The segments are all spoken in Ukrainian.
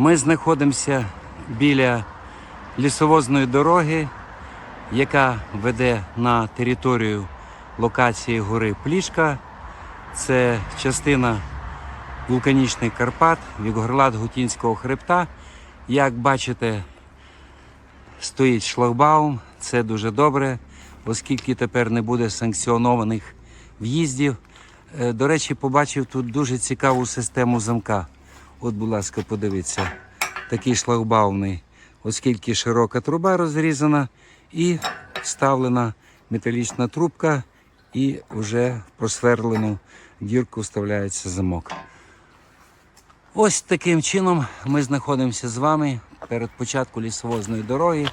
Ми знаходимося біля лісовозної дороги, яка веде на територію локації гори Плішка. Це частина вулканічних Карпат, Вігорлат Гутінського хребта. Як бачите, стоїть шлагбаум. Це дуже добре, оскільки тепер не буде санкціонованих в'їздів. Е, До речі, побачив тут дуже цікаву систему замка. От, будь ласка, подивіться, такий шлагбаумний, оскільки широка труба розрізана і вставлена металічна трубка, і вже в просверлену дірку вставляється замок. Ось таким чином ми знаходимося з вами перед початком лісовозної дороги.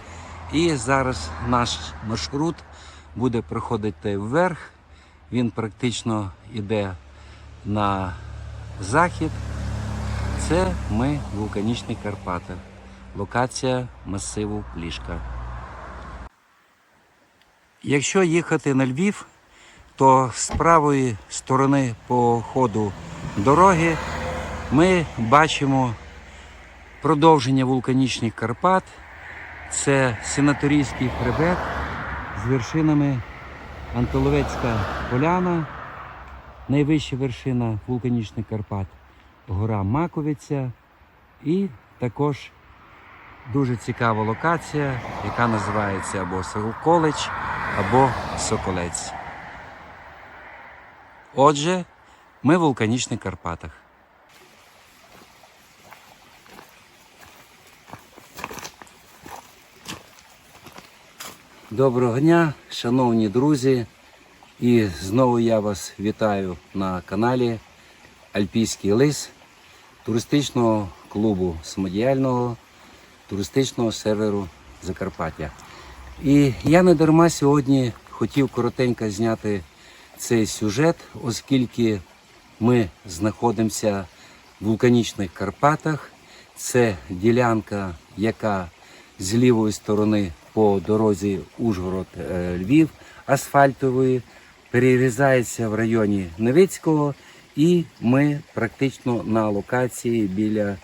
І зараз наш маршрут буде проходити вверх. Він практично йде на захід. Це ми в вулканічних Карпатах. Локація масиву Плішка. Якщо їхати на Львів, то з правої сторони по ходу дороги ми бачимо продовження вулканічних Карпат. Це Сенаторійський хребет з вершинами Антоловецька поляна, найвища вершина вулканічних Карпат, гора Маковиця і також дуже цікава локація, яка називається або Соколич, або Соколець. Отже, ми в вулканічних Карпатах. Доброго дня, шановні друзі. І знову я вас вітаю на каналі Альпійський лис туристичного клубу самодіяльного туристичного серверу Закарпаття. І я не дарма сьогодні хотів коротенько зняти цей сюжет, оскільки ми знаходимося в вулканічних Карпатах. Це ділянка, яка з лівої сторони по дорозі Ужгород-Львів асфальтової перерізається в районі Невицького, і ми практично на локації біля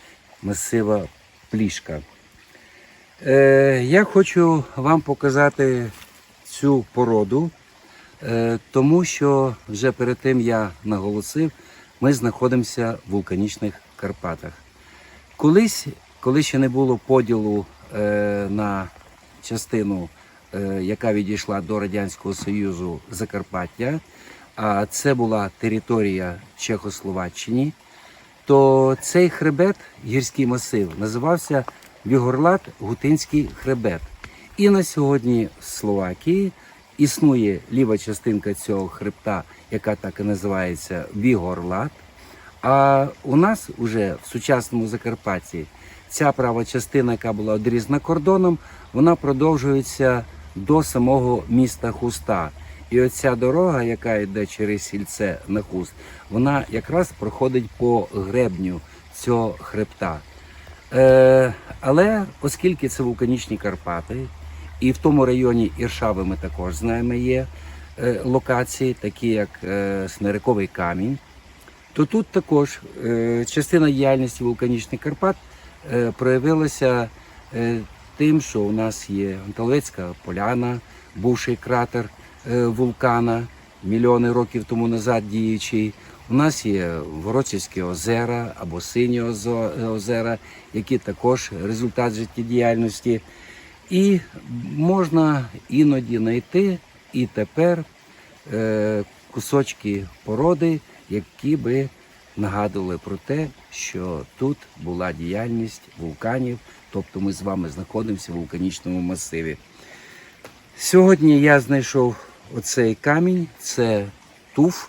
масива Плішка. Е, я хочу вам показати цю породу, е, тому що вже перед тим я наголосив, ми знаходимося в вулканічних Карпатах. Колись, коли ще не було поділу е, на частину, е, яка відійшла до Радянського Союзу Закарпаття, а це була територія Чехословаччини, то цей хребет, гірський масив, називався Вігорлат Гутинський хребет. І на сьогодні в Словакії існує ліва частинка цього хребта, яка так і називається Вігорлат. А у нас уже в сучасному Закарпатті ця права частина, яка була одрізана кордоном, вона продовжується до самого міста Хуста. І оця дорога, яка йде через сільце на хуст, вона якраз проходить по гребню цього хребта. Е, але оскільки це вулканічні Карпати, і в тому районі Іршави ми також знаємо є е, локації, такі як е, Смириковий камінь, то тут також е, частина діяльності вулканічних Карпат е, проявилася е, тим, що у нас є Анталецька поляна, бувший кратер вулкана, мільйони років тому назад діючий. У нас є Ворочівські озера або Сині озера, які також результат життєдіяльності. І можна іноді знайти і тепер е, кусочки породи, які би нагадували про те, що тут була діяльність вулканів, тобто ми з вами знаходимося в вулканічному масиві. Сьогодні я знайшов оцей камінь, це туф.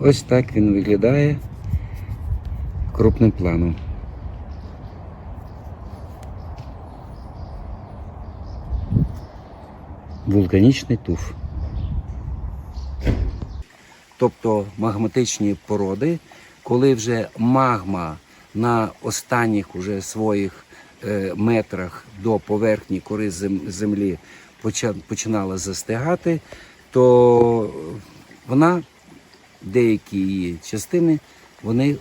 Ось так він виглядає крупним планом. Вулканічний туф. Тобто магматичні породи, коли вже магма на останніх уже своїх метрах до поверхні кори зем- землі починала застигати, то вона деякі її частини вони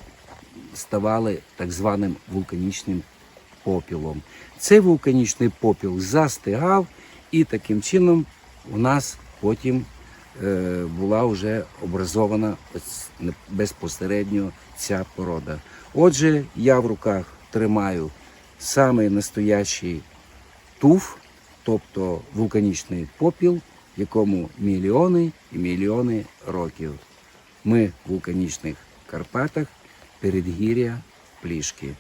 ставали так званим вулканічним попілом. Цей вулканічний попіл застигав, і таким чином у нас потім е, була вже образована безпосередньо ця порода. Отже, я в руках тримаю самий настоящий туф, тобто вулканічний попіл, якому мільйони і мільйони років. Ми в вулканічних Карпатах, передгір'я Плішки.